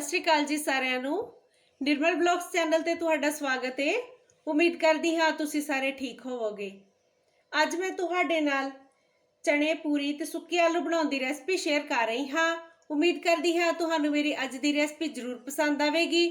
ਸਤਿ ਸ਼੍ਰੀ ਅਕਾਲ ਜੀ ਸਾਰਿਆਂ ਨੂੰ। ਨਿਰਮਲ ਬਲੌਗਸ ਚੈਨਲ ਤੇ ਤੁਹਾਡਾ ਸਵਾਗਤ ਹੈ ਉਮੀਦ ਕਰਦੀ ਹਾਂ ਤੁਸੀਂ ਸਾਰੇ ਠੀਕ ਹੋਵੋਗੇ। ਅੱਜ ਮੈਂ ਤੁਹਾਡੇ ਨਾਲ ਚਣੇ ਪੂਰੀ ਤੇ ਸੁੱਕੇ ਆਲੂ ਬਣਾਉਣ ਦੀ ਰੈਸਪੀ ਸ਼ੇਅਰ ਕਰ ਰਹੀ ਹਾਂ। ਉਮੀਦ ਕਰਦੀ ਹਾਂ ਤੁਹਾਨੂੰ ਮੇਰੀ ਅੱਜ ਦੀ ਰੈਸਪੀ ਜ਼ਰੂਰ ਪਸੰਦ ਆਵੇਗੀ।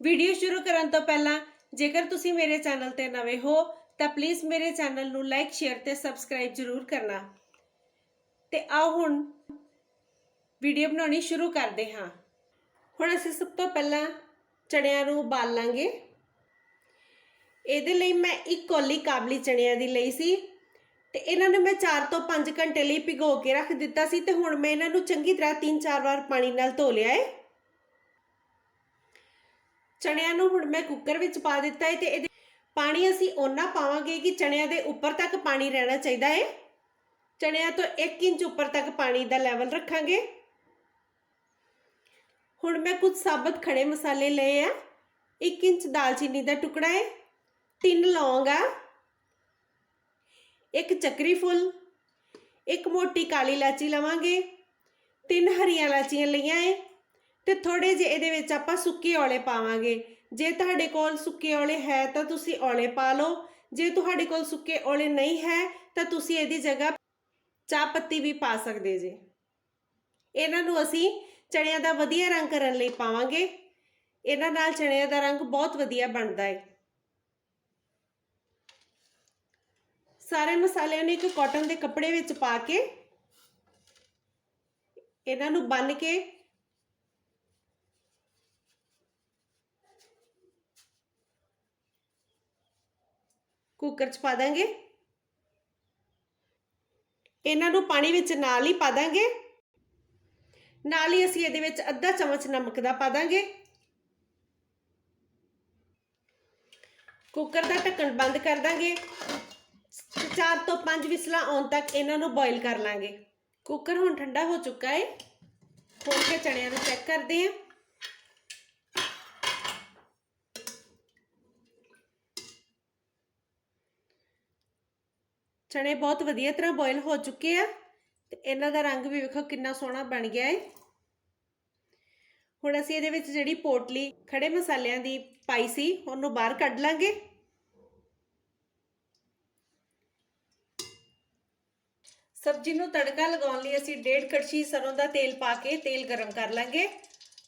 ਵੀਡੀਓ ਸ਼ੁਰੂ ਕਰਨ ਤੋਂ ਪਹਿਲਾਂ ਜੇਕਰ ਤੁਸੀਂ ਮੇਰੇ ਚੈਨਲ ਤੇ ਨਵੇਂ ਹੋ, ਤਾਂ ਪਲੀਜ਼ ਮੇਰੇ ਚੈਨਲ ਨੂੰ ਲਾਈਕ, ਸ਼ੇਅਰ ਤੇ ਸਬਸਕ੍ਰਾਈਬ ਜ਼ਰੂਰ ਕਰਨਾ। ਤੇ ਆਓ ਹੁਣ ਵੀਡੀਓ ਬਣਾਉਣੀ ਸ਼ੁਰੂ ਕਰਦੇ ਹਾਂ। ਹੁਣ ਅਸੀਂ ਸਭ ਤੋਂ ਪਹਿਲਾਂ ਚਣਿਆਂ ਨੂੰ ਉਬਾਲ ਲਾਂਗੇ। ਇਹਦੇ ਲਈ ਮੈਂ ਇੱਕ ਕੋਲੀ ਕਾਬਲੀ ਚਣਿਆਂ ਦੀ ਲਈ ਸੀ ਤੇ ਇਹਨਾਂ ਨੂੰ ਮੈਂ 4 ਤੋਂ 5 ਘੰਟੇ ਲਈ ਭਿਗੋ ਕੇ ਰੱਖ ਦਿੱਤਾ ਸੀ ਤੇ ਹੁਣ ਮੈਂ ਇਹਨਾਂ ਨੂੰ ਚੰਗੀ ਤਰ੍ਹਾਂ 3-4 ਵਾਰ ਪਾਣੀ ਨਾਲ ਧੋ ਲਿਆ ਹੈ ਚਣਿਆਂ ਨੂੰ ਹੁਣ ਮੈਂ ਕੁੱਕਰ ਵਿੱਚ ਪਾ ਦਿੱਤਾ ਹੈ ਤੇ ਇਹਦੇ ਪਾਣੀ ਅਸੀਂ ਓਨਾ ਪਾਵਾਂਗੇ ਕਿ ਚਣਿਆਂ ਦੇ ਉੱਪਰ ਤੱਕ ਪਾਣੀ ਰਹਿਣਾ ਚਾਹੀਦਾ ਹੈ ਚਣਿਆਂ ਤੋਂ 1 ਇੰਚ ਉੱਪਰ ਤੱਕ ਪਾਣੀ ਦਾ ਲੈਵਲ ਰੱਖਾਂਗੇ। ਹੁਣ ਮੈਂ ਕੁਝ ਸਾਬਤ ਖੜੇ ਮਸਾਲੇ ਲਏ ਆ। 1 ਇੰਚ ਦਾਲਚੀਨੀ ਦਾ ਟੁਕੜਾ ਹੈ ਤਿੰਨ ਲੌਂਗ ਆ, ਇੱਕ ਚੱਕਰੀ ਫੁੱਲ, ਇੱਕ ਮੋਟੀ ਕਾਲੀ ਇਲਾਚੀ ਲਵਾਂਗੇ, ਤਿੰਨ ਹਰੀਆਂ ਇਲਾਚੀਆਂ ਲਈਆਂ ਏ, ਤੇ ਥੋੜੇ ਜਿਹੇ ਇਹਦੇ ਵਿੱਚ ਆਪਾਂ ਸੁੱਕੇ ਔਲੇ ਪਾਵਾਂਗੇ। ਜੇ ਤੁਹਾਡੇ ਕੋਲ ਸੁੱਕੇ ਔਲੇ ਹੈ ਤਾਂ ਤੁਸੀਂ ਔਲੇ ਪਾ ਲਓ। ਜੇ ਤੁਹਾਡੇ ਕੋਲ ਸੁੱਕੇ ਔਲੇ ਨਹੀਂ ਹੈ ਤਾਂ ਤੁਸੀਂ ਇਹਦੀ ਜਗ੍ਹਾ ਚਾਹ ਪੱਤੀ ਵੀ ਪਾ ਸਕਦੇ ਜੇ। ਇਹਨਾਂ ਨੂੰ ਅਸੀਂ ਚਣਿਆਂ ਦਾ ਵਧੀਆ ਰੰਗ ਕਰਨ ਲਈ ਪਾਵਾਂਗੇ। ਇਹਨਾਂ ਨਾਲ ਚਣਿਆਂ ਦਾ ਰੰਗ ਬਹੁਤ ਵਧੀਆ ਬਣਦਾ ਹੈ ਸਾਰੇ ਮਸਾਲਿਆਂ ਨੂੰ ਇੱਕ ਕਾਟਨ ਦੇ ਕੱਪੜੇ ਵਿੱਚ ਪਾ ਕੇ ਇਹਨਾਂ ਨੂੰ ਬੰਨ ਕੇ ਕੁੱਕਰ 'ਚ ਪਾ ਦਾਂਗੇ। ਇਹਨਾਂ ਨੂੰ ਪਾਣੀ ਵਿੱਚ ਨਾਲ ਹੀ ਪਾ ਦਾਂਗੇ। ਨਾਲ ਹੀ ਅਸੀਂ ਇਹਦੇ ਵਿੱਚ ਅੱਧਾ ਚਮਚ ਨਮਕ ਦਾ ਪਾ ਦਾਂਗੇ। ਕੁੱਕਰ ਦਾ ਢੱਕਣ ਬੰਦ ਕਰ ਦਾਂਗੇ। 4 ਤੋਂ 5 ਵਿਸਲਾਂ ਆਉਣ ਤੱਕ ਇਹਨਾਂ ਨੂੰ ਬੋਇਲ ਕਰ ਲਾਂਗੇ। ਕੁੱਕਰ ਹੁਣ ਠੰਡਾ ਹੋ ਚੁੱਕਾ ਹੈ ਖੋਲ ਕੇ ਚਣਿਆਂ ਨੂੰ ਚੈੱਕ ਕਰਦੇ ਹਾਂ ਚਣੇ ਬਹੁਤ ਵਧੀਆ ਤਰ੍ਹਾਂ ਬੋਇਲ ਹੋ ਚੁੱਕੇ ਆ। ਤੇ ਇਹਨਾਂ ਦਾ ਰੰਗ ਵੀ ਵੇਖੋ ਕਿੰਨਾ ਸੋਹਣਾ ਬਣ ਗਿਆ ਹੈ ਹੁਣ ਅਸੀਂ ਇਹਦੇ ਵਿੱਚ ਜਿਹੜੀ ਪੋਟਲੀ, ਖੜੇ ਮਸਾਲਿਆਂ ਦੀ ਪਾਈ ਸੀ, ਉਹਨੂੰ ਬਾਹਰ ਕੱਢ ਲਾਂਗੇ। ਸਬਜ਼ੀ ਨੂੰ ਤੜਕਾ ਲਗਾਉਣ ਲਈ ਅਸੀਂ ਡੇਢ ਕੜਛੀ ਸਰੋਂ ਦਾ ਤੇਲ ਪਾ ਕੇ ਤੇਲ ਗਰਮ ਕਰ ਲਾਂਗੇ।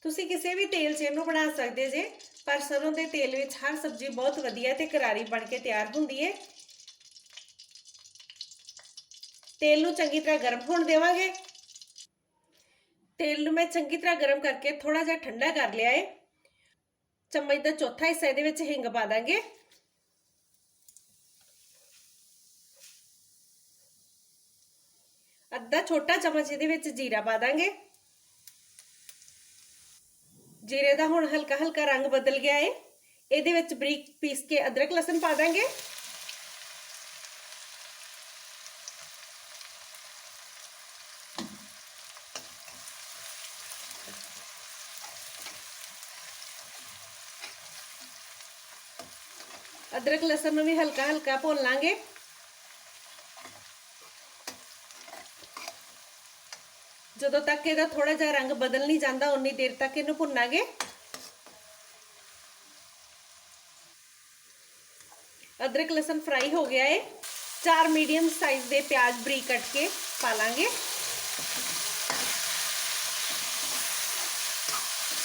ਤੁਸੀਂ ਕਿਸੇ ਵੀ ਤੇਲ 'ਚ ਇਹਨੂੰ ਬਣਾ ਸਕਦੇ ਜੇ, ਪਰ ਸਰੋਂ ਦੇ ਤੇਲ ਵਿੱਚ ਹਰ ਸਬਜ਼ੀ ਬਹੁਤ ਵਧੀਆ ਤੇ ਕਰਾਰੀ ਬਣ ਕੇ ਤਿਆਰ ਹੁੰਦੀ ਹੈ ਤੇਲ ਨੂੰ ਚੰਗੀ ਤਰ੍ਹਾਂ ਗਰਮ ਹੋਣ ਦੇਵਾਂਗੇ ਤੇਲ ਨੂੰ ਮੈਂ ਚੰਗੀ ਤਰ੍ਹਾਂ ਗਰਮ ਕਰਕੇ ਥੋੜਾ ਜਿਹਾ ਠੰਡਾ ਕਰ ਲਿਆ ਹੈ ਚਮਚ ਦਾ ਚੌਥਾ ਹਿੱਸਾ ਇਹਦੇ ਵਿੱਚ ਹਿੰਗ ਪਾ ਦਾਂਗੇ ਅੱਧਾ ਛੋਟਾ ਚਮਚ ਇਹਦੇ ਵਿੱਚ ਜੀਰਾ ਪਾ ਦਾਂਗੇ ਜੀਰੇ ਦਾ ਹੁਣ ਹਲਕਾ ਹਲਕਾ ਰੰਗ ਬਦਲ ਗਿਆ ਹੈ ਇਹਦੇ ਵਿੱਚ ਬਰੀਕ ਪੀਸ ਕੇ ਅਦਰਕ ਲਸਣ ਪਾ ਦਾਂਗੇ ਅਦਰਕ ਲਸਣ ਨੂੰ ਵੀ ਹਲਕਾ ਹਲਕਾ ਭੁੰਨ ਲਾਂਗੇ ਜਦੋਂ ਤੱਕ ਇਹਦਾ ਥੋੜਾ ਜਿਹਾ ਰੰਗ ਬਦਲ ਨਹੀਂ ਜਾਂਦਾ ਉਨੀ ਦੇਰ ਤੱਕ ਇਹਨੂੰ ਭੁੰਨਾਂਗੇ ਅਦਰਕ ਲਸਣ ਫਰਾਈ ਹੋ ਗਿਆ ਹੈ ਚਾਰ ਮੀਡੀਅਮ ਸਾਈਜ਼ ਦੇ ਪਿਆਜ਼ ਬਰੀਕ ਕੱਟ ਕੇ ਪਾ ਲਾਂਗੇ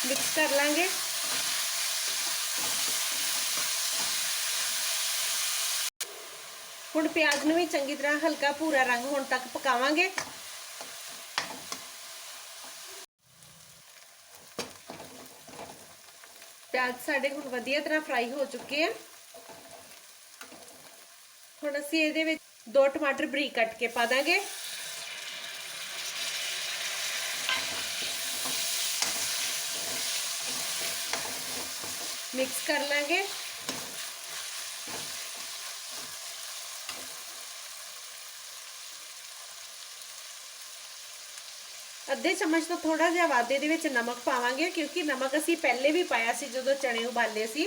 ਮਿਕਸ ਕਰ ਲਾਂਗੇ ਹੁਣ ਪਿਆਜ਼ ਨੂੰ ਵੀ ਚੰਗੀ ਤਰ੍ਹਾਂ ਹਲਕਾ ਭੂਰਾ ਰੰਗ ਹੋਣ ਤੱਕ ਪਕਾਵਾਂਗੇ। ਪਿਆਜ਼ ਸਾਡੇ ਹੁਣ ਵਧੀਆ ਤਰ੍ਹਾਂ ਫਰਾਈ ਹੋ ਚੁੱਕੇ ਆ। ਹੁਣ ਅਸੀਂ ਇਹਦੇ ਵਿੱਚ ਦੋ ਟਮਾਟਰ ਬਰੀਕ ਕੱਟ ਕੇ ਪਾ ਦਾਂਗੇ। ਮਿਕਸ ਕਰ ਲਾਂਗੇ। अद्धे चम्मच तो थोड़ा जहा वादे दे नमक पावे क्योंकि नमक असी पहले भी पाया से जो चने उबाले से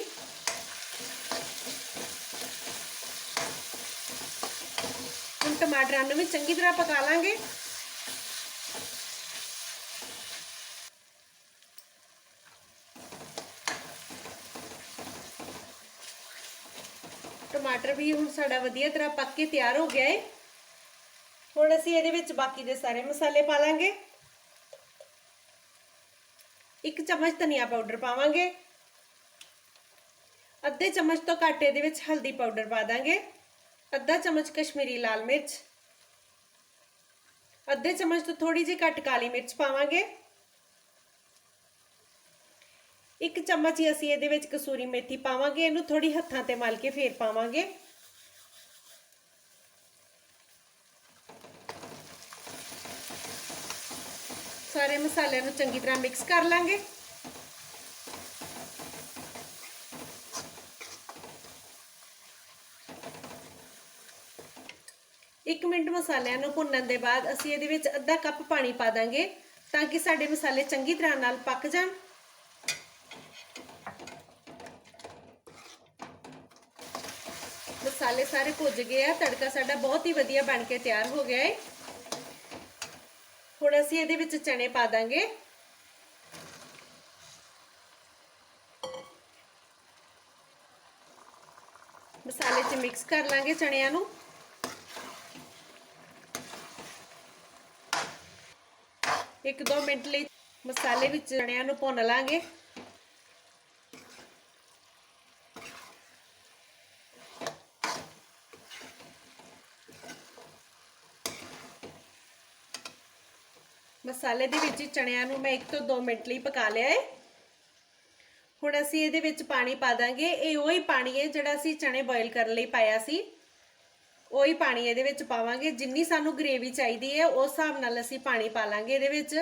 हम टमाटर भी चंकी तरह पका लेंगे टमाटर भी हम सा वधिया तरह पक के तैयार हो गया है हम असी बाकी सारे मसाले पा लेंगे ਇੱਕ ਚਮਚ ਧਨੀਆ ਪਾਊਡਰ ਪਾਵਾਂਗੇ। ਅੱਧੇ ਚਮਚ ਤੋਂ ਘੱਟ ਇਹਦੇ ਵਿੱਚ ਹਲਦੀ ਪਾਊਡਰ ਪਾ ਦਾਂਗੇ। ਅੱਧਾ ਚਮਚ ਕਸ਼ਮੀਰੀ ਲਾਲ ਮਿਰਚ। ਅੱਧੇ ਚਮਚ ਤੋਂ ਥੋੜੀ ਜਿਹੀ ਘੱਟ ਕਾਲੀ ਮਿਰਚ ਪਾਵਾਂਗੇ। ਇੱਕ ਚਮਚ ਹੀ ਅਸੀਂ ਇਹਦੇ ਵਿੱਚ ਕਸੂਰੀ ਮੇਥੀ ਪਾਵਾਂਗੇ। ਇਹਨੂੰ ਥੋੜੀ ਹੱਥਾਂ ਤੇ ਮਲ ਕੇ ਫੇਰ ਪਾਵਾਂਗੇ। ਸਾਰੇ ਮਸਾਲਿਆਂ ਨੂੰ ਚੰਗੀ ਤਰ੍ਹਾਂ ਮਿਕਸ ਕਰ ਲਾਂਗੇ। ਇੱਕ ਮਿੰਟ ਮਸਾਲਿਆਂ ਨੂੰ ਭੁੰਨਣ ਦੇ ਬਾਅਦ ਅਸੀਂ ਇਹਦੇ ਵਿੱਚ ਅੱਧਾ ਕੱਪ ਪਾਣੀ ਪਾ ਦਾਂਗੇ ਤਾਂ ਕਿ ਸਾਡੇ ਮਸਾਲੇ ਚੰਗੀ ਤਰ੍ਹਾਂ ਨਾਲ ਪੱਕ ਜਾਣ। ਮਸਾਲੇ ਸਾਰੇ ਭੁੱਜ ਗਏ ਆ, ਤੜਕਾ ਸਾਡਾ ਬਹੁਤ ਹੀ ਵਧੀਆ ਬਣ ਕੇ ਤਿਆਰ ਹੋ ਗਿਆ ਹੈ ਹੁਣ ਅਸੀਂ ਇਹਦੇ ਵਿੱਚ ਚਨੇ ਪਾ ਦਾਂਗੇ। ਮਸਾਲੇ 'ਚ ਮਿਕਸ ਕਰ ਲਾਂਗੇ ਚਣਿਆਂ ਨੂੰ। ਇੱਕ ਦੋ ਮਿੰਟ ਲਈ ਮਸਾਲੇ ਵਿੱਚ ਚਣਿਆਂ ਨੂੰ ਭੁੰਨ ਲਾਂਗੇ। ਮਸਾਲੇ ਦੇ ਵਿੱਚ ਚਣਿਆਂ ਨੂੰ ਮੈਂ 1 ਤੋਂ 2 ਮਿੰਟ ਲਈ ਪਕਾ ਲਿਆ ਹੈ ਹੁਣ ਅਸੀਂ ਇਹਦੇ ਵਿੱਚ ਪਾਣੀ ਪਾ ਦਾਂਗੇ। ਇਹ ਉਹੀ ਪਾਣੀ ਹੈ ਜਿਹੜਾ ਅਸੀਂ ਚਣੇ ਬੋਇਲ ਕਰਨ ਲਈ ਪਾਇਆ ਸੀ। ਉਹੀ ਪਾਣੀ ਇਹਦੇ ਵਿੱਚ ਪਾਵਾਂਗੇ। ਜਿੰਨੀ ਸਾਨੂੰ ਗ੍ਰੇਵੀ ਚਾਹੀਦੀ ਹੈ ਉਸ ਹਿਸਾਬ ਨਾਲ ਅਸੀਂ ਪਾਣੀ ਪਾ ਲਾਂਗੇ ਇਹਦੇ ਵਿੱਚ।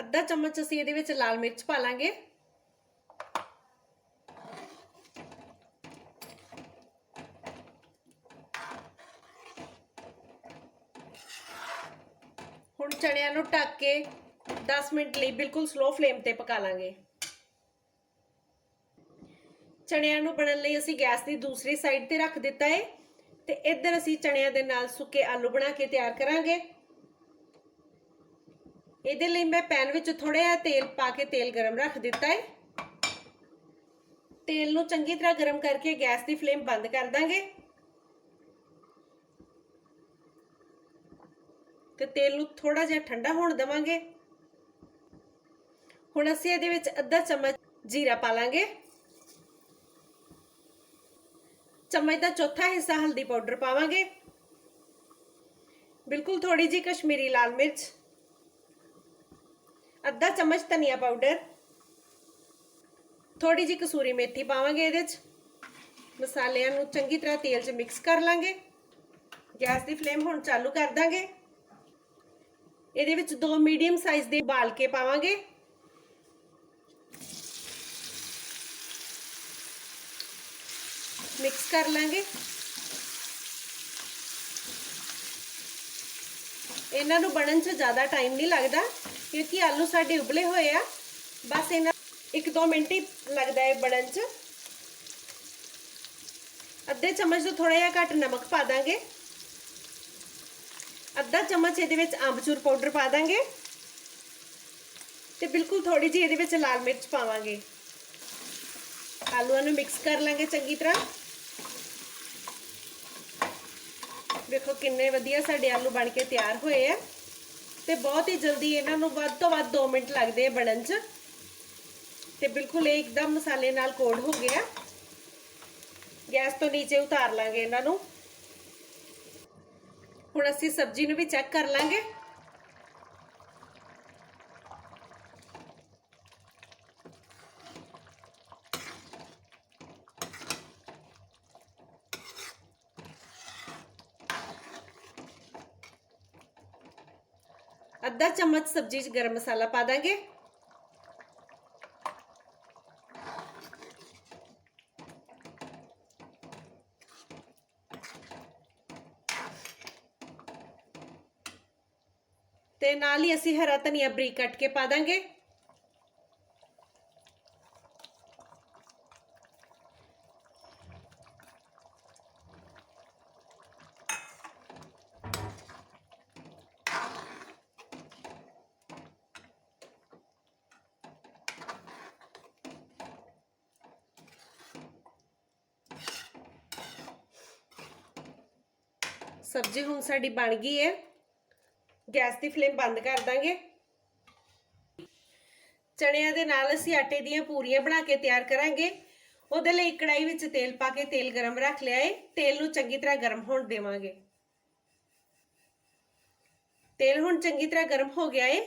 ਅੱਧਾ ਚਮਚ ਅਸੀਂ ਇਹਦੇ ਵਿੱਚ ਲਾਲ ਮਿਰਚ ਪਾ ਲਾਂਗੇ। ਹੁਣ ਚਣਿਆਂ ਨੂੰ ਢੱਕ ਕੇ 10 ਮਿੰਟ ਲਈ ਬਿਲਕੁਲ ਸਲੋ ਫਲੇਮ ਤੇ ਪਕਾ ਲਾਂਗੇ। ਚਣਿਆਂ ਨੂੰ ਬਣਨ ਲਈ ਅਸੀਂ ਗੈਸ ਦੀ ਦੂਸਰੀ ਸਾਈਡ ਤੇ ਰੱਖ ਦਿੱਤਾ ਹੈ ਤੇ ਇੱਧਰ ਅਸੀਂ ਚਣਿਆਂ ਦੇ ਨਾਲ ਸੁੱਕੇ ਆਲੂ ਬਣਾ ਕੇ ਤਿਆਰ ਕਰਾਂਗੇ। ਇਹਦੇ ਲਈ ਮੈਂ ਪੈਨ ਵਿੱਚ ਥੋੜਾ ਜਿਹਾ ਤੇਲ ਪਾ ਕੇ ਤੇਲ ਗਰਮ ਰੱਖ ਦਿੱਤਾ ਹੈ। ਤੇਲ ਨੂੰ ਚੰਗੀ ਤਰ੍ਹਾਂ ਗਰਮ ਕਰਕੇ ਗੈਸ ਦੀ ਫਲੇਮ ਬੰਦ ਕਰ ਦਾਂਗੇ। ਤੇ ਤੇਲ ਨੂੰ ਥੋੜਾ ਜਿਹਾ ਠੰਡਾ ਹੋਣ ਦੇਵਾਂਗੇ। ਹੁਣ ਅਸੀਂ ਇਹਦੇ ਵਿੱਚ ਅੱਧਾ ਚਮਚ ਜੀਰਾ ਪਾ ਲਾਂਗੇ। ਚਮਚ ਦਾ ਚੌਥਾ ਹਿੱਸਾ ਹਲਦੀ ਪਾਊਡਰ ਪਾਵਾਂਗੇ। ਬਿਲਕੁਲ ਥੋੜੀ ਜੀ ਕਸ਼ਮੀਰੀ ਲਾਲ ਮਿਰਚ ਅੱਧਾ ਚਮਚ ਧਨੀਆ ਪਾਊਡਰ ਥੋੜੀ ਜੀ ਕਸੂਰੀ ਮੇਥੀ ਪਾਵਾਂਗੇ ਇਹਦੇ 'ਚ। ਮਸਾਲਿਆਂ ਨੂੰ ਚੰਗੀ ਤਰ੍ਹਾਂ ਤੇਲ 'ਚ ਮਿਕਸ ਕਰ ਲਾਂਗੇ। ਗੈਸ ਦੀ ਫਲੇਮ ਹੁਣ ਚਾਲੂ ਕਰ ਦਾਂਗੇ। ਇਹਦੇ ਵਿੱਚ ਦੋ ਮੀਡੀਅਮ ਸਾਈਜ਼ ਦੇ ਉਬਾਲ ਕੇ ਪਾਵਾਂਗੇ। ਮਿਕਸ ਕਰ ਲਾਂਗੇ। ਇਹਨਾਂ ਨੂੰ ਬਣਨ 'ਚ ਜ਼ਿਆਦਾ ਟਾਈਮ ਨਹੀਂ ਲੱਗਦਾ। ਕਿਉਂਕਿ ਆਲੂ ਸਾਡੇ ਉਬਲੇ ਹੋਏ ਆ। ਬਸ ਇਹਨਾਂ 1-2 ਮਿੰਟ ਹੀ ਲੱਗਦਾ ਹੈ ਬਣਨ 'ਚ। ਅੱਧੇ ਚਮਚ ਤੋਂ ਥੋੜਾ ਜਿਹਾ ਘੱਟ ਨਮਕ ਪਾ ਦਾਂਗੇ। ਅੱਧਾ ਚਮਚ ਇਹਦੇ ਵਿੱਚ ਅੰਬਚੂਰ ਪਾਊਡਰ ਪਾ ਦਾਂਗੇ। ਤੇ ਬਿਲਕੁਲ ਥੋੜੀ ਜਿਹੀ ਇਹਦੇ ਵਿੱਚ ਲਾਲ ਮਿਰਚ ਪਾਵਾਂਗੇ। ਆਲੂਆਂ ਨੂੰ ਮਿਕਸ ਕਰ ਲਾਂਗੇ ਚੰਗੀ ਤਰ੍ਹਾਂ। ਦੇਖੋ ਕਿੰਨੇ ਵਧੀਆ ਸਾਡੇ ਆਲੂ ਬਣ ਕੇ ਤਿਆਰ ਹੋਏ ਆ। ਤੇ ਬਹੁਤ ਹੀ ਜਲਦੀ ਇਹਨਾਂ ਨੂੰ ਵੱਧ ਤੋਂ ਵੱਧ 2 ਮਿੰਟ ਲੱਗਦੇ ਆ ਬਣਨ 'ਚ। ਤੇ ਬਿਲਕੁਲ ਇਹ ਇੱਕਦਮ ਮਸਾਲੇ ਨਾਲ ਕੋਡ ਹੋ ਗਿਆ। ਗੈਸ ਤੋਂ ਨੀਚੇ ਉਤਾਰ ਲਾਂਗੇ ਇਹਨਾਂ ਨੂੰ। ਹੁਣ ਅਸੀਂ ਸਬਜ਼ੀ ਨੂੰ ਵੀ ਚੈੱਕ ਕਰ ਲਾਂਗੇ। ਅੱਧਾ ਚਮਚ ਸਬਜ਼ੀ 'ਚ ਗਰਮ ਮਸਾਲਾ ਪਾ ਦਾਂਗੇ। ਤੇ ਨਾਲ ਹੀ ਅਸੀਂ ਹਰਾ ਧਨੀਆ ਬਰੀਕ ਕੱਟ ਕੇ ਪਾ ਦਾਂਗੇ। ਸਬਜ਼ੀ ਹੁਣ ਸਾਡੀ ਬਣ ਗਈ ਹੈ। ਗੈਸ ਦੀ ਫਲੇਮ ਬੰਦ ਕਰ ਦਾਂਗੇ। ਚਣਿਆਂ ਦੇ ਨਾਲ ਅਸੀਂ ਆਟੇ ਦੀਆਂ ਪੂਰੀਆਂ ਬਣਾ ਕੇ ਤਿਆਰ ਕਰਾਂਗੇ। ਉਹਦੇ ਲਈ ਕੜਾਈ ਵਿੱਚ ਤੇਲ ਪਾ ਕੇ ਤੇਲ ਗਰਮ ਰੱਖ ਲਿਆ ਏ। ਤੇਲ ਨੂੰ ਚੰਗੀ ਤਰ੍ਹਾਂ ਗਰਮ ਹੋਣ ਦੇਵਾਂਗੇ। ਤੇਲ ਹੁਣ ਚੰਗੀ ਤਰ੍ਹਾਂ ਗਰਮ ਹੋ ਗਿਆ ਏ।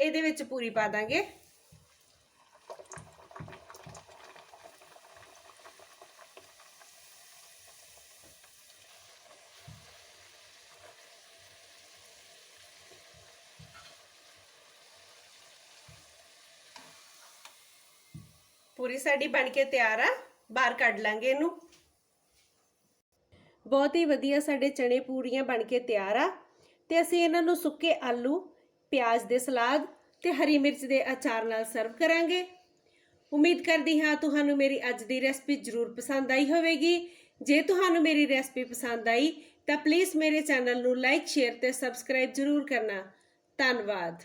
ਇਹਦੇ ਵਿੱਚ ਪੂਰੀ ਪਾ ਦਾਂਗੇ। ਪੂਰੀ ਸਾਡੀ ਬਣ ਕੇ ਤਿਆਰ ਆ, ਬਾਹਰ ਕੱਢ ਲਾਂਗੇ ਇਹਨੂੰ। ਬਹੁਤ ਹੀ ਵਧੀਆ ਸਾਡੇ ਚਣੇ ਪੂਰੀਆਂ ਬਣ ਕੇ ਤਿਆਰ ਆ। ਤੇ ਅਸੀਂ ਇਹਨਾਂ ਨੂੰ ਸੁੱਕੇ ਆਲੂ, ਪਿਆਜ਼ ਦੇ ਸਲਾਦ ਤੇ ਹਰੀ ਮਿਰਚ ਦੇ ਅਚਾਰ ਨਾਲ ਸਰਵ ਕਰਾਂਗੇ। ਉਮੀਦ ਕਰਦੀ ਹਾਂ ਤੁਹਾਨੂੰ ਮੇਰੀ ਅੱਜ ਦੀ ਰੈਸਪੀ ਜ਼ਰੂਰ ਪਸੰਦ ਆਈ ਹੋਵੇਗੀ। ਜੇ ਤੁਹਾਨੂੰ ਮੇਰੀ ਰੈਸਪੀ ਪਸੰਦ ਆਈ, ਤਾਂ ਪਲੀਜ਼ ਮੇਰੇ ਚੈਨਲ ਨੂੰ ਲਾਈਕ ਸ਼ੇਅਰ ਤੇ ਸਬਸਕ੍ਰਾਈਬ ਜ਼ਰੂਰ ਕਰਨਾ। ਧੰਨਵਾਦ।